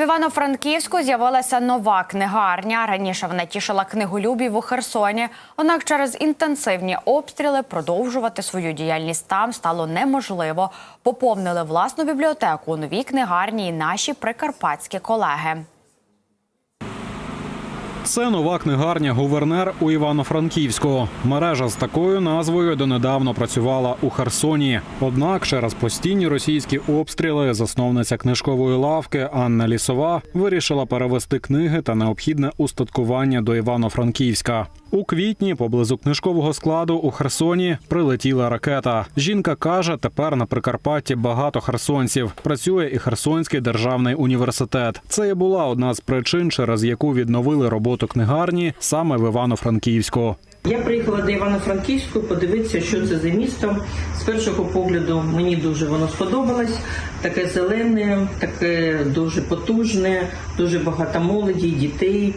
В Івано-Франківську з'явилася нова книгарня. Раніше вона тішила книголюбів у Херсоні. Однак через інтенсивні обстріли продовжувати свою діяльність там стало неможливо. Поповнили власну бібліотеку у новій книгарні і наші прикарпатські колеги. Це нова книгарня Гувернер у Івано-Франківську. Мережа з такою назвою донедавно працювала у Херсоні. Однак через постійні російські обстріли засновниця книжкової лавки Анна Лісова вирішила перевести книги та необхідне устаткування до Івано-Франківська. У квітні поблизу книжкового складу у Херсоні прилетіла ракета. Жінка каже, тепер на Прикарпатті багато херсонців. Працює і Херсонський державний університет. Це і була одна з причин, через яку відновили роботу книгарні саме в Івано-Франківську. Я приїхала до Івано-Франківську подивитися, що це за місто. З першого погляду мені дуже воно сподобалось. Таке зелене, таке дуже потужне, дуже багато молоді, дітей.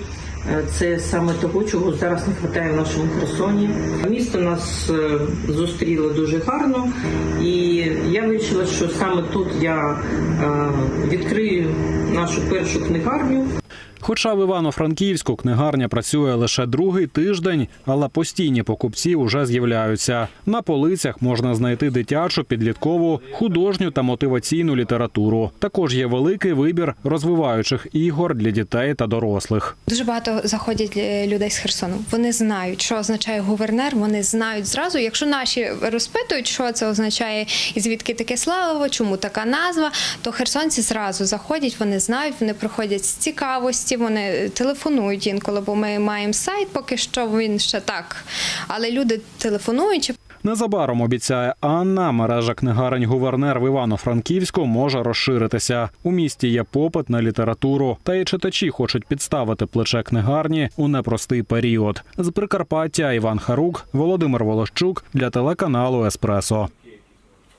Е, Це саме того, чого зараз не вистачає в нашому Херсоні. Місто нас е, зустріло дуже гарно, і я вирішила, що саме тут я е, відкрию нашу першу книгарню. Хоча в Івано-Франківську книгарня працює лише другий тиждень, але постійні покупці вже з'являються. На полицях можна знайти дитячу, підліткову, художню та мотиваційну літературу. Також є великий вибір розвиваючих ігор для дітей та дорослих. Дуже багато заходять е, людей з Херсону. Вони знають, що означає гувернер. Вони знають зразу. Якщо наші розпитують, що це означає і звідки таке славово, чому така назва, то херсонці зразу заходять. Вони знають, вони приходять з цікавості, вони телефонують інколи, бо ми маємо сайт, поки що він ще так. Але люди телефонують. Незабаром обіцяє Анна, мережа книгарень гувернер в Івано-Франківську може розширитися. У місті є попит на літературу, та й читачі хочуть підставити плече книгарні у непростий період. З Прикарпаття Іван Харук, Володимир Волощук для телеканалу Еспресо.